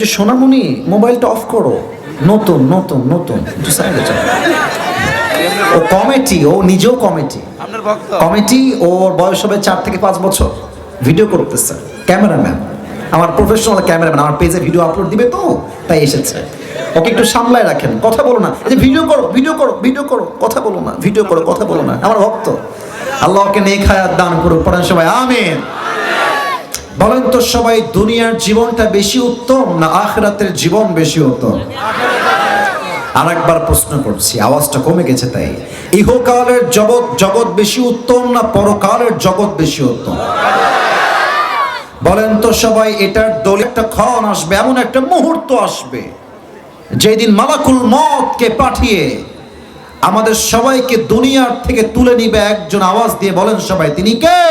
যে সোনামণি মোবাইলটা অফ করো। নতুন নতুন নতুন। একটু সাইডে যাও। ও কমিটি ও নিজেও কমিটি কমিটি ওর বয়স হবে চার থেকে পাঁচ বছর। ভিডিও করতেছে ক্যামেরাম্যান আমার প্রফেশনাল ক্যামেরাম্যান আমার পেজে ভিডিও আপলোড দিবে তো তাই এসেছে। ওকে একটু সামলায় রাখেন। কথা বলো না। যে ভিডিও করো ভিডিও করো ভিডিও করো। কথা বলো না। ভিডিও করো কথা বলো না। আমার ভক্ত। আল্লাহ ওকে নেক হায়াত দান করুক। পড়েন সময় আমিন। বলেন তো সবাই, দুনিয়ার জীবনটা বেশি উত্তম না আখরাতের জীবন বেশি উত্তম? আর একবার প্রশ্ন করছি, আওয়াজটা কমে গেছে তাই। ইহকালের জগৎ জগৎ বেশি উত্তম না পরকালের জগৎ বেশি উত্তম? বলেন তো সবাই, এটার দলে একটা ক্ষণ আসবে, এমন একটা মুহূর্ত আসবে, যেদিন মালাকুল মতকে পাঠিয়ে আমাদের সবাইকে দুনিয়ার থেকে তুলে নিবে একজন আওয়াজ দিয়ে বলেন সবাই, তিনি কে?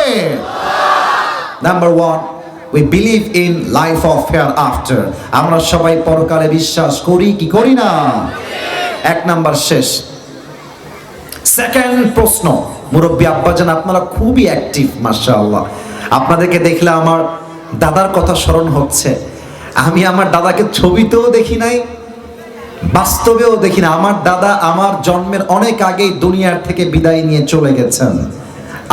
Number one we believe in life of hereafter আমরা সবাই পরকালে বিশ্বাস করি, কি করি না? এক নাম্বার শেষ। সেকেন্ড প্রশ্ন, মুরব্বী আব্বাজান, আপনারা খুবই অ্যাক্টিভ মাশাআল্লাহ। আপনাদেরকে দেখলে আমার দাদার কথা স্মরণ হচ্ছে। আমি আমার দাদাকে ছবিতেও দেখি নাই, বাস্তবেও দেখি না। আমার দাদা আমার জন্মের অনেক আগেই দুনিয়ার থেকে বিদায় নিয়ে চলে গেছেন।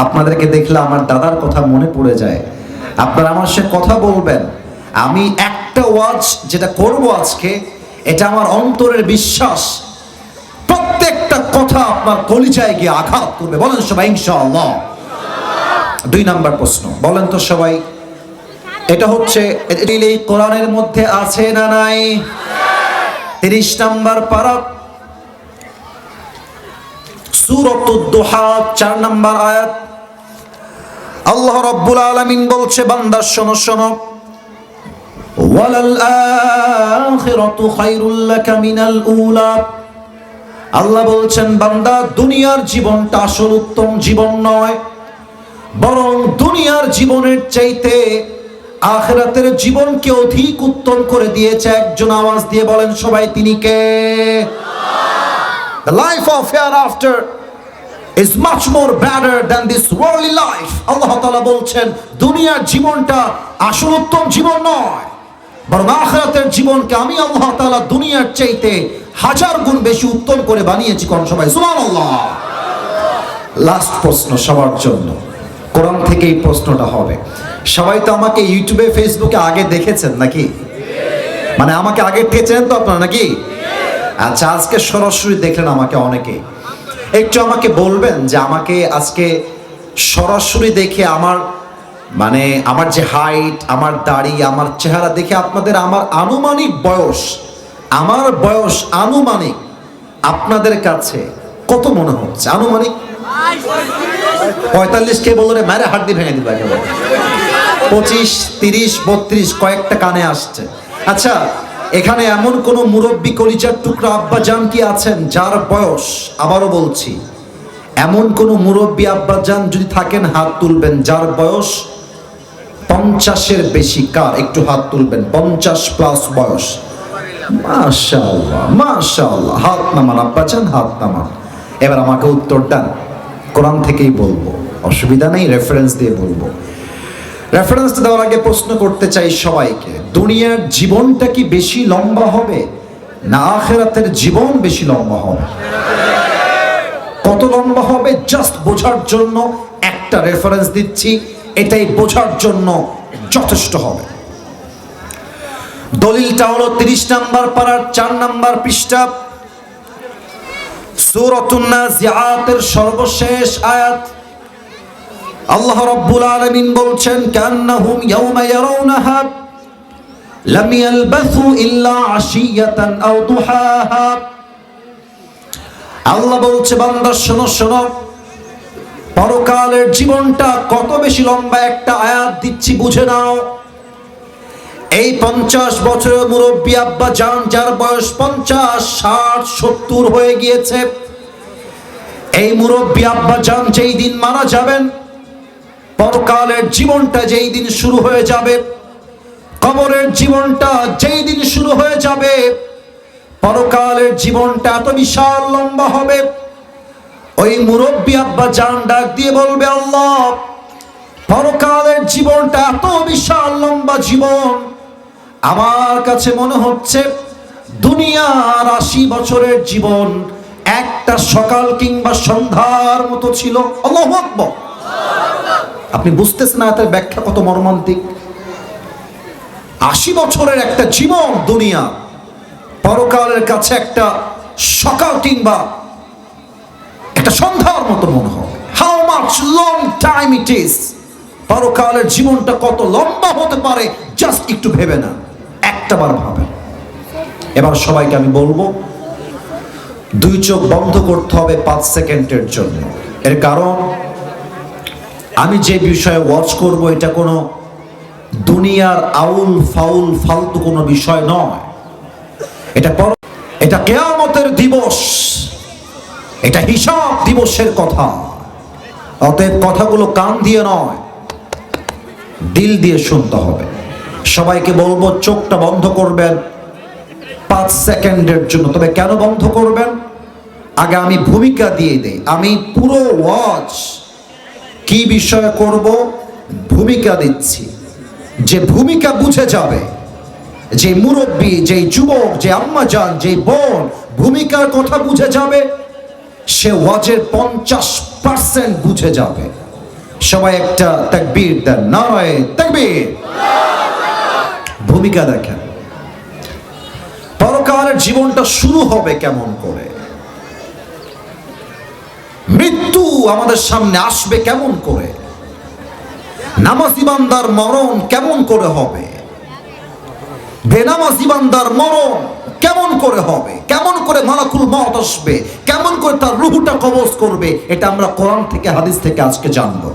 আপনাদেরকে দেখলে আমার দাদার কথা মনে পড়ে যায়। আপনারা আমার সাথে কথা বলবেন। আমি একটা ওয়াজ যেটা করব আজকে, এটা আমার অন্তরের বিশ্বাস। প্রত্যেকটা কথা আপনার কলিজায় গিয়ে আঘাত করবে। বলেন সবাই, ইনশাআল্লাহ। দুই নাম্বার প্রশ্ন, বলেন তো সবাই। এটা হচ্ছে এই কোরআনের মধ্যে আছে না নাই? তিরিশ নাম্বার পারা। সুরত দোহা, চার নাম্বার আয়াত। আল্লাহ রব্বুল আলামিন বলছে, বান্দা, শোনো শোনো। আল্লাহ বলছেন, বান্দা, দুনিয়ার জীবনটা আসল উত্তম জীবন নয়, বরং দুনিয়ার জীবনের চাইতে আখেরাতের জীবনকে অধিক উত্তম করে দিয়েছে একজন আওয়াজ দিয়ে বলেন সবাই, তিনি কে? Life of of hereafter is much more better than this worldly life. আল্লাহ তাআলা বলছেন, দুনিয়ার জীবনটা আসল উত্তম জীবন নয়, বরং আখেরাতের জীবনকে আমি আল্লাহ তাআলা দুনিয়ার চাইতে হাজার গুণ বেশি উত্তম করে বানিয়েছি কোন সবাই সুবহানাল্লাহ। লাস্ট প্রশ্ন সবার জন্য। কোরআন থেকে এই প্রশ্নটা হবে। সবাই তো আমাকে ইউটিউবে, ফেসবুকে আগে দেখেছেন নাকি? মানে আমাকে আগে টেছেন তো আপনারা নাকি? আচ্ছা আজকে সরাসরি দেখলেন আমাকে অনেকে। একটু আমাকে বলবেন যে আমাকে আজকে সরাসরি দেখে আমার মানে আমার যে হাইট আমার দাড়ি, আমার চেহারা দেখে আপনাদের আমার আনুমানিক বয়স, আমার বয়স আনুমানিক আপনাদের কাছে কত মনে হচ্ছে? আনুমানিক? পঁয়তাল্লিশ কে বলল রে, মারে হাড্ডি ভেঙে দিবা পঁচিশ, তিরিশ, বত্রিশ, কয়েকটা কানে আসছে। আচ্ছা এখানে এমন কোন মুরব্বী কলিজার টুকরা আব্বা জান কি আছেন যার বয়স, আবারও বলছি, এমন কোন মুরব্বী আব্বা জান যদি থাকেন, হাত তুলবেন, যার বয়স পঞ্চাশের বেশি, কার একটু হাত তুলবেন, পঞ্চাশ প্লাস বয়স। মাশাআল্লাহ হাত নামান আব্বা জান হাত নামান। এবার আমাকে উত্তর দেন, কোরআন থেকেই বলব, অসুবিধা নেই রেফারেন্স দিয়ে বলব। রেফারেন্স দেওয়ার আগে প্রশ্ন করতে চাই সবাইকে, দুনিয়ার জীবনটা কি বেশি লম্বা হবে না আখেরাতের জীবন বেশি লম্বা হবে? কত লম্বা হবে? জাস্ট বোঝার জন্য একটা রেফারেন্স দিচ্ছি, এটাই বোঝার জন্য যথেষ্ট হবে। দলিলটা হলো তিরিশ নাম্বার পাড়ার চার নাম্বার পৃষ্ঠা। সুরতুন্নাজিয়াতের সর্বশেষ আয়াত। আল্লাহ রাব্বুল আলামিন বলছেন, কান্নাহুম ইয়াওমা ইয়ারাউনাহা, লাম ইয়ালবাসু ইল্লা আশিয়াতান আও দুহাহা। আল্লাহ বলছে, বান্দা, শোনো শোনো, পরকালের জীবনটা কত বেশি লম্বা একটা আয়াত দিচ্ছি, বুঝে নাও। এই পঞ্চাশ বছরের মুরব্বী আব্বা যান যার বয়স পঞ্চাশ, ষাট, সত্তর হয়ে গিয়েছে, এই মুরব্বী আব্বা যান যেই দিন মারা যাবেন পরকালের জীবনটা যেই দিন শুরু হয়ে যাবে, কবরের জীবনটা যেই দিন শুরু হয়ে যাবে, পরকালের জীবনটা এত বিশাল লম্বা হবে। ওই মুরব্বী আব্বা জান ডাক দিয়ে বলবে, আল্লাহ, পরকালের জীবনটা এত বিশাল লম্বা জীবন। আমার কাছে মনে হচ্ছে দুনিয়ার আশি বছরের জীবন একটা সকাল কিংবা সন্ধ্যার মতো ছিল। আকবার। আপনি বুঝতেছেন এটার ব্যাখ্যা কত মর্মান্তিক? আশি বছরের একটা জীবন দুনিয়া, পরকালের কাছে একটা সকাল কিংবা একটা সন্ধ্যার মতো মনে হবে how much long time it is পরকালের জীবনটা কত লম্বা হতে পারে? জাস্ট একটু ভেবে না। একটাবার ভাবে এবার সবাইকে আমি বলব, দুই চোখ বন্ধ করতে হবে পাঁচ সেকেন্ডের জন্য। এর কারণ আমি যে বিষয়ে ওয়াচ করব, এটা কোনো দুনিয়ার আউল ফাউল ফালতু কোনো বিষয় নয়। এটা পর, এটা কেয়ামতের দিবস। এটা হিসাব দিবসের কথা। অতএব কথাগুলো কান দিয়ে নয়, দিল দিয়ে শুনতে হবে। সবাইকে বলব, চোখটা বন্ধ করবেন পাঁচ সেকেন্ডের জন্য। তবে কেন বন্ধ করবেন? আগে আমি ভূমিকা দিয়ে দেই। আমি পুরো ওয়াচ কি বিষয়ে করব? ভূমিকা দিচ্ছি। যে ভূমিকা বুঝে যাবে, যে মুরব্বী, যে যুবক, যে আম্মাজান যে বোন, ভূমিকার কথা বুঝে যাবে, সে ওয়াজের পঞ্চাশ পার্সেন্ট বুঝে যাবে। সবাই একটা তাকবীর দেন। নারায় তাকবীর। ভূমিকা দেখেন। পরকালের জীবনটা শুরু হবে কেমন করে? মৃত্যু আমাদের সামনে আসবে কেমন করে? নামাজি বান্দার মরণ কেমন করে হবে? বেনামাজি বান্দার মরণ কেমন করে হবে? কেমন করে মালাকুল মত আসবে? কেমন করে তার রুহুটা কবজ করবে? এটা আমরা কোরআন থেকে, হাদিস থেকে আজকে জানব।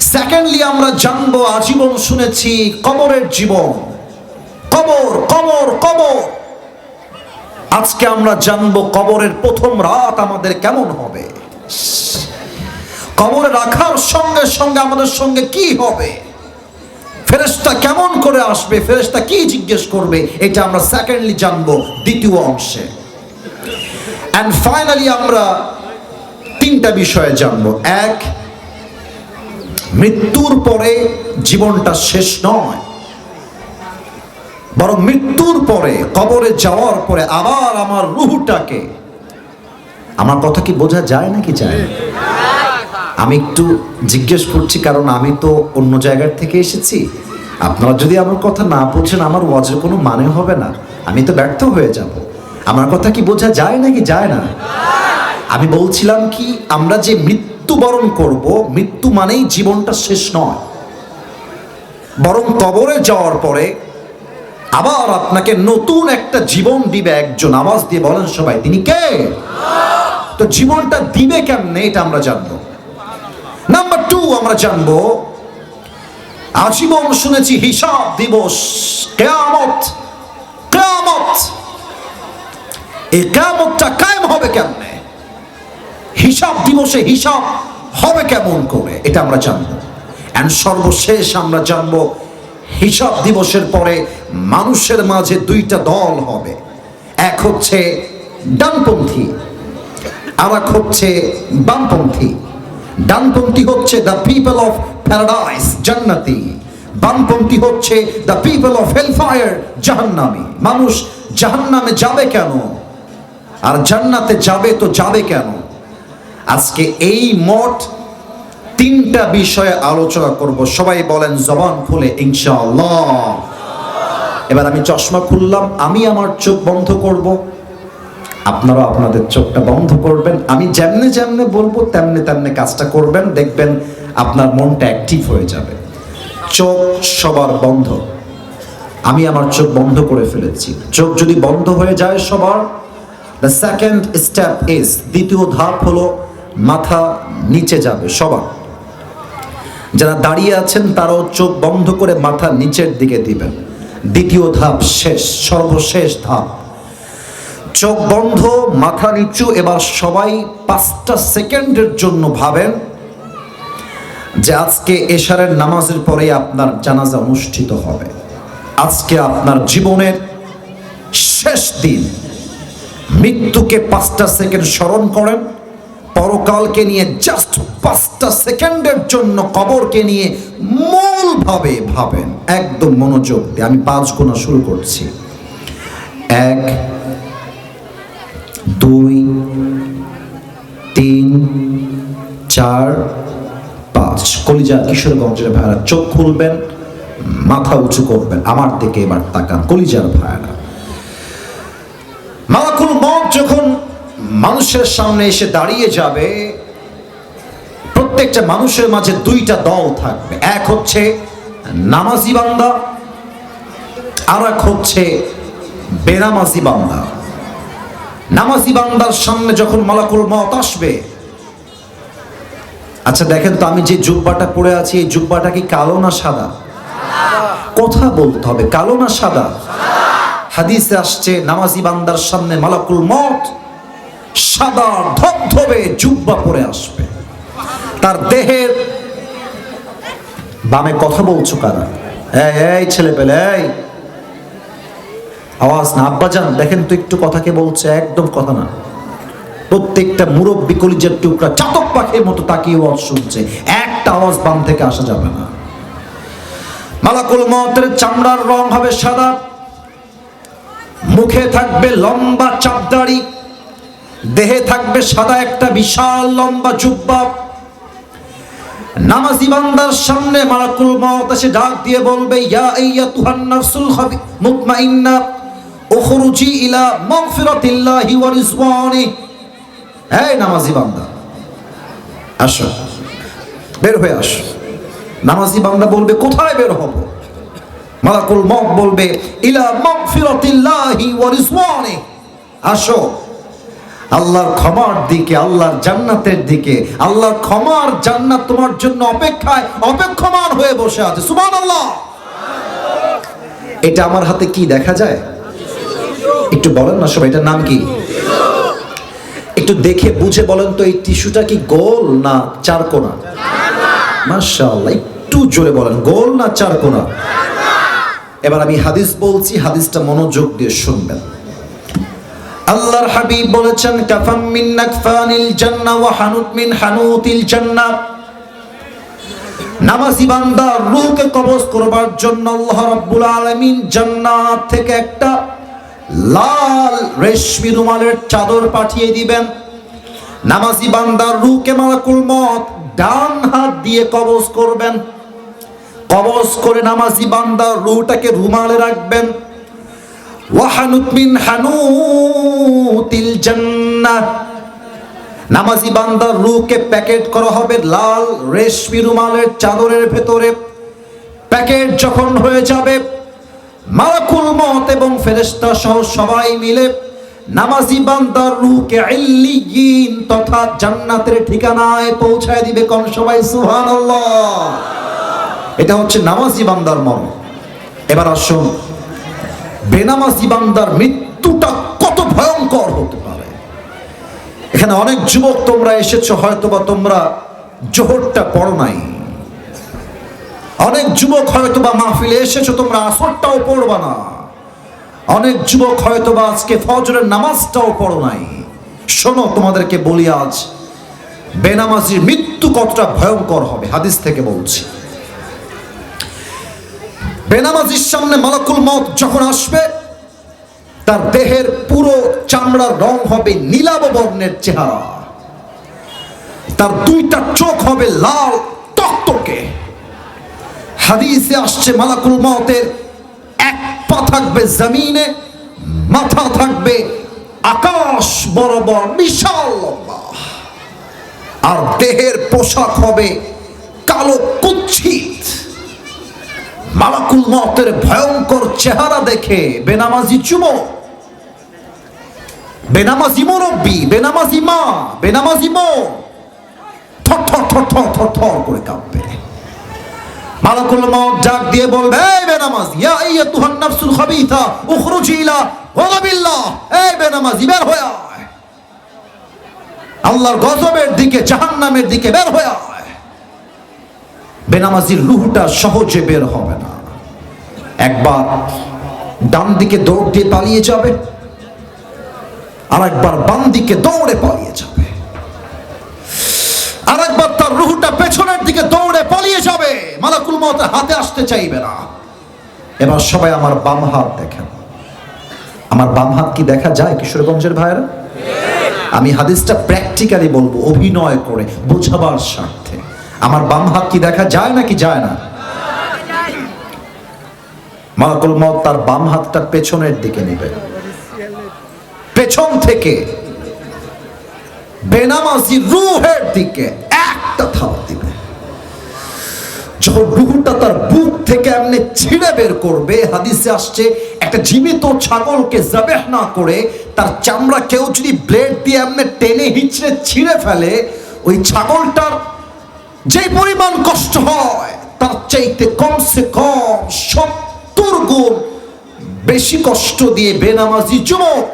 সেকেন্ডলি আমরা জানব, আজীবন শুনেছি কবরের জীবন। কবর কবর কবর। আজকে আমরা জানব কবরের প্রথম রাত আমাদের কেমন হবে? কবরে রাখার সঙ্গে সঙ্গে আমাদের সঙ্গে কি হবে? ফেরেশতা কেমন করে আসবে? ফেরেশতা কি জিজ্ঞেস করবে? এটা আমরা সেকেন্ডলি জানব দ্বিতীয় অংশে। অ্যান্ড ফাইনালি আমরা তিনটা বিষয়ে জানব। এক, মৃত্যুর পরে জীবনটা শেষ নয়। বরং মৃত্যুর পরে, কবরে যাওয়ার পরে আবার আমার রুহুটাকে আমার কথা কি বোঝা যায় নাকি যায়? আমি একটু জিজ্ঞেস করছি, কারণ আমি তো অন্য জায়গার থেকে এসেছি। আপনারা যদি আমার কথা না বুঝেন, আমার ওয়াজের কোনো মানে হবে না। আমি তো ব্যর্থ হয়ে যাব। আমার কথা কি বোঝা যায় নাকি যায় না? আমি বলছিলাম কি, আমরা যে মৃত্যুবরণ করব, মৃত্যু মানেই জীবনটা শেষ নয়। বরং কবরে যাওয়ার পরে আবার আপনাকে নতুন একটা জীবন দিবে একজন। আওয়াজ দিয়ে বলেন সবাই, তিনি কে? তো জীবনটা দিবে কেমনে, এটা আমরা জানব। নাম্বার টু আমরা জানব, আজীবন শুনেছি হিসাব দিবস, কেয়ামত কেয়ামত। এই কেয়ামতটা কায়েম হবে কেমনে? হিসাব দিবসে হিসাব হবে কেমন করে, এটা আমরা জানব। অ্যান্ড সর্বশেষ আমরা জানব, হিসাব দিবসের পরে মানুষের মাঝে দুইটা দল হবে। এক হচ্ছে ডানপন্থী আর এক হচ্ছে বামপন্থী। ডানপন্থী হচ্ছে দ্য পিপল অফ প্যারাডাইস জান্নাতি। বামপন্থী হচ্ছে দ্য পিপল অফ হেলফায়ার জাহান্নামি। মানুষ জাহান্নামে যাবে কেন? আর জান্নাতে যাবে তো যাবে কেন? আজকে এই মঠ তিনটা বিষয়ে আলোচনা করব। সবাই বলেন জবান খুলে, ইনশাআল্লাহ। এবার আমি চশমা খুললাম, আমি আমার চোখ বন্ধ করব। আপনারা আপনাদের চোখটা বন্ধ করবেন। আমি যেমনে যেমনে বলব, তেমনে তেমনে কাজটা করবেন। দেখবেন আপনার মনটা অ্যাক্টিভ হয়ে যাবে। চোখ সবার বন্ধ। আমি আমার চোখ বন্ধ করে ফেলেছি। চোখ যদি বন্ধ হয়ে যায় সবার দ্য সেকেন্ড স্টেপ ইজ দ্বিতীয় ধাপ হলো, মাথা নিচে যাবে সবার। যারা দাঁড়িয়ে আছেন, তারাও চোখ বন্ধ করে মাথা নিচের দিকে দিবেন। দ্বিতীয় ধাপ শেষ, সর্বশেষ ধাপ। চোখ বন্ধ, মাথা নিচু, এবার সবাই পাঁচটা সেকেন্ডের জন্য ভাবেন যে আজকে এশারের নামাজের পরে আপনার জানাজা অনুষ্ঠিত হবে। আজকে আপনার জীবনের শেষ দিন। মৃত্যুকে পাঁচটা সেকেন্ড স্মরণ করেন, পরকালকে নিয়ে জাস্ট পাঁচটা সেকেন্ডের জন্য কবরকে নিয়ে মূলভাবে ভাবেন। একদম মনোযোগ দিয়ে, আমি পাঁচ গোনা শুরু করছি। এক দুই, তিন, চার, পাঁচ। কলিজা কিশোরগঞ্জের ভাইরা চোখ খুলবেন, মাথা উঁচু করবেন। আমার দিকে এবার তাকান, কলিজার ভাইরা। মালাকুল মত যখন মানুষের সামনে এসে দাঁড়িয়ে যাবে, প্রত্যেকটা মানুষের মাঝে দুইটা দল থাকবে। এক হচ্ছে নামাজি বান্দা, আর এক হচ্ছে বেনামাজি বান্দা। নামাজি বান্দার সামনে যখন মালাকুল মত আসবে আচ্ছা দেখেন তো আমি যে জুব্বাটা পরে আছি, এই জুব্বাটা কি কালো না সাদা? কথা বলতে হবে, কালো না সাদা? হাদিসে আসছে, নামাজি বান্দার সামনে মালাকুল মত সাদা ধবধবে জুব্বা পরে আসবে। তার দেহের বামে কথা বলছো কারা? এই ছেলে পেলে এই। আওয়াজ না আব্বাজান দেখেন তো একটু কথা কে বলছে, একদম কথা না। প্রত্যেকটা মুরব্বী কলিজের টুকরা চাতক পাখির মতো তাকিয়ে আওয়াজ শুনছে। একটা আওয়াজ বাম থেকে আসা যাবে না। মালাকুল মতের চামড়ার রং হবে সাদা। মুখে থাকবে লম্বা চাপদাড়ি দেহে থাকবে সাদা একটা বিশাল লম্বা জুব্বা। নামাজি বান্দার সামনে মালাকুল মত এসে ডাক দিয়ে বলবে, ইয়া আইয়া তুহান নাফসুল মুতমাইন্না। উখরুজি ইলা মাগফিরাতিল্লাহি ওয়া রিজওয়ানি। এই নামাজি বান্দা, আসো, বের হয়ে আসো। নামাজি বান্দা বলবে, কোথায় বের হব? মালাকুল মত বলবে, ইলা মাগফিরাতিল্লাহি ওয়া রিজওয়ানি। আসো, আল্লাহর ক্ষমার দিকে, আল্লাহর জান্নাতের দিকে, আল্লাহর ক্ষমার জান্নাত তোমার জন্য অপেক্ষায় অপেক্ষমান হয়ে বসে আছে। সুবহানাল্লাহ। এটা আমার হাতে কি দেখা যায়? একটু বলেন না সবাই, এটার নাম কি? একটু দেখে বুঝে বলেন তো, এই টিস্যুটা কি গোল না চারকোনা মাশাআল্লাহ, একটু জোরে বলেন, গোল না চারকোনা এবার আমি হাদিস বলছি, হাদিসটা মনোযোগ দিয়ে শুনবেন। আল্লাহর হাবিব বলেছেন, কাফাম মিন নাকফানিল জান্নাহ ওয়া হানুত মিন হানুতিল জান্নাহ নামাজি বান্দা রূহকে কবজ করবার জন্য আল্লাহ রাব্বুল আলামিন জান্নাত থেকে একটা লাল রেশমি রুমালের চাদর পাঠিয়ে দিবেন। নামাজি বান্দার রূহকে মালাকুল মত ডান হাত দিয়ে কবজ করবেন। কবজ করে নামাজি বান্দার রুটাকে রুমালে রাখবেন। ওয়াহানুত মিন হানুতিল জান্নাহ নামাজি বান্দার রূহকে প্যাকেট করা হবে লাল রেশমি রুমালের চাদরের ভেতরে। প্যাকেট যখন হয়ে যাবে মালাকুল মত এবং ফেরেশতা সহ সবাই মিলে নামাজি বান্দার রূহকে ইল্লিয়িন তথা জান্নাতের ঠিকানায় পৌঁছায় দিবে কোন সবাই? সুবহানাল্লাহ। এটা হচ্ছে নামাজি বান্দার মর্ম। এবার আসুন, বেনামাজি বান্দার মৃত্যুটা কত ভয়ঙ্কর হতে পারে। এখানে অনেক যুবক তোমরা এসেছ হয়তো বা তোমরা জোহরটা পড়ো নাই। অনেক যুবক হয়তো বা মাহফিলে এসেছ, তোমরা আসরটাও পড়বা না। অনেক যুবক হয়তো বা আজকে ফজরের নামাজটাও পড়ো নাই। শোনো, তোমাদেরকে বলি আজ, বেনামাজির মৃত্যু কতটা ভয়ঙ্কর হবে, হাদিস থেকে বলছি। বেনামাজির সামনে মালাকুল মত যখন আসবে, তার দেহের পুরো চামড়ার রং হবে নীলাভ বর্ণের চেহারা। তার দুইটা চোখ হবে লাল টকটকে হাদিসে আসছে মালাকুল মতের এক পা থাকবে জমিনে, মাথা থাকবে আকাশ বরাবর বিশাল লম্বা। আর দেহের পোশাক হবে কালো কুচ্ছিত মালাকুল মতের ভয়ঙ্কর চেহারা দেখে বেনামাজি চুমো বেনামাজি মুরব্বী, বেনামাজি মা, বেনামাজি মো থর থর থর থর থর থর করে কাঁপবে। মালাকুল দিয়ে বলবে, এই বেনামাজি, ইয়া নাফসুল উখরুজি ইলা ওয়াগাবিল্লাহ এই বেনামাজি বের হয়ে আয়। আল্লাহর গজবের দিকে, জাহান্নামের দিকে বের হয়ে আয়। বেনামাজির রুহটা সহজে বের হবে না। একবার ডান দিকে দৌড় দিয়ে পালিয়ে যাবে আর একবার বাম দিকে দৌড়ে পালিয়ে যাবে। আর একবার তার রুহুটা পালিয়ে যাবে মালাকুল মত হাতে আসতে চাইবে না। এবার সবাই আমার বাম হাত দেখেন। আমার বাম হাত কি দেখা যায়, কিশোরগঞ্জের ভাইয়েরা? আমি হাদিসটা প্র্যাকটিক্যালি বলব, অভিনয় করে, বোঝাবার স্বার্থে। আমার বাম হাত কি দেখা যায় নাকি যায় না? মালাকুল মত তার বাম হাতটা পেছনের দিকে নেবে। পেছন থেকে বেনামাজি রুহের দিকে একটা থাপ দিবে। যখন রুহুটা তার বুক থেকে এমনি ছিঁড়ে বের করবে। হাদিসে আসছে, একটা জীবিত ছাগলকে জাবেহ না করে তার চামড়া কেউ যদি ব্লেড দিয়ে এমনি টেনে হিচড়ে ছিঁড়ে ফেলে, ওই ছাগলটার যে পরিমাণ কষ্ট হয়, তার চাইতে কমসে কম সত্তর গুণ বেশি কষ্ট দিয়ে বেনামাজি যুবক,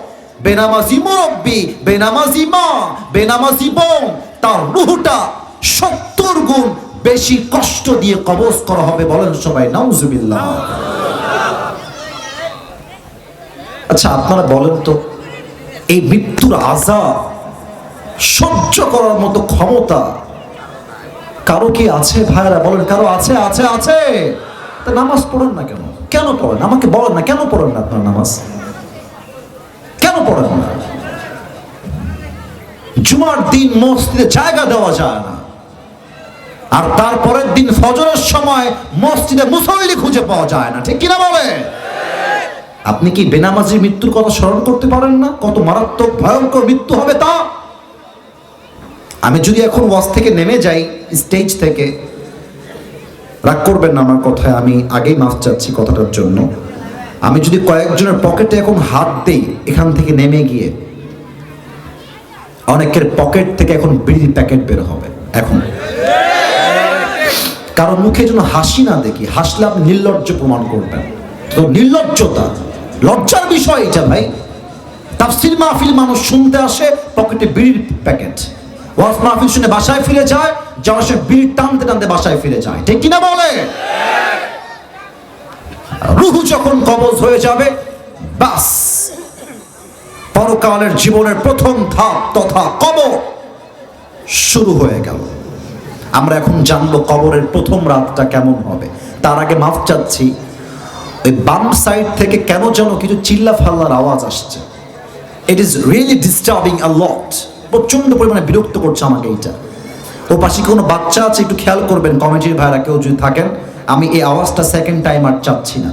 বেনামাজি মুরব্বী, বেনামাজি মা, বেনামাজি বোন, তার রুহুটা সত্তর গুণ বেশি কষ্ট দিয়ে কবজ করা হবে বলেন সবাই, নাউজুবিল্লাহ। আচ্ছা আপনারা বলেন তো, এই মৃত্যুর আজাব সহ্য করার মতো ক্ষমতা কারও কি আছে ভাইরা বলেন, কারও আছে আছে আছে। তা নামাজ পড়েন না কেন? কেন পড়েন? আমাকে বলেন না, কেন পড়েন না আপনার নামাজ? কেন পড়েন না? জুমার দিন মসজিদে জায়গা দেওয়া যায় না। আর তারপরের দিন ফজরের সময় মসজিদে মুসল্লি খুঁজে পাওয়া যায় না। ঠিক কিনা বলে? আপনি কি বেনামাজির মৃত্যুর কথা স্মরণ করতে পারেন না? কত মারাত্মক, ভয়ঙ্কর মৃত্যু হবে তা? আমি যদি এখন ওয়াজ থেকে নেমে যাই, স্টেজ থেকে, রাগ করবেন না আমার কথায়, আমি আগেই মাফ চাচ্ছি কথাটার জন্য। আমি যদি কয়েকজনের পকেটে এখন হাত দেই, এখান থেকে নেমে গিয়ে, অনেকের পকেট থেকে এখন বিড়ির প্যাকেট বের হবে, এখন। কারও মুখে যেন হাসি না দেখি, হাসলে আপনি নির্লজ্জ প্রমাণ করবেন। তো নির্লজ্জতা, লজ্জার বিষয় এটা ভাই। তাফসির মাহফিল মানুষ শুনতে আসে, পকেটে বিড়ির প্যাকেট। ওয়াজ মাহফিল শুনে বাসায় ফিরে যায় যাওয়ার সময় বিড়ি টানতে টানতে বাসায় ফিরে যায়। ঠিক কিনা বলে? রুহু যখন কবজ হয়ে যাবে, বাস। পরকালের জীবনের প্রথম ধাপ তথা কবর শুরু হয়ে গেল। আমরা এখন জানব কবরের প্রথম রাতটা কেমন হবে। তার আগে মাফ চাচ্ছি, ওই বাম সাইড থেকে কেন যেন কিছু চিল্লা ফাল্লার আওয়াজ আসছে। It is really disturbing a lot প্রচণ্ড পরিমাণে বিরক্ত করছে আমাকে এইটা। ও পাশে কোনো বাচ্চা আছে, একটু খেয়াল করবেন, কমিটির ভাইরা কেউ যদি থাকেন, আমি এই আওয়াজটা সেকেন্ড টাইম আর চাচ্ছি না।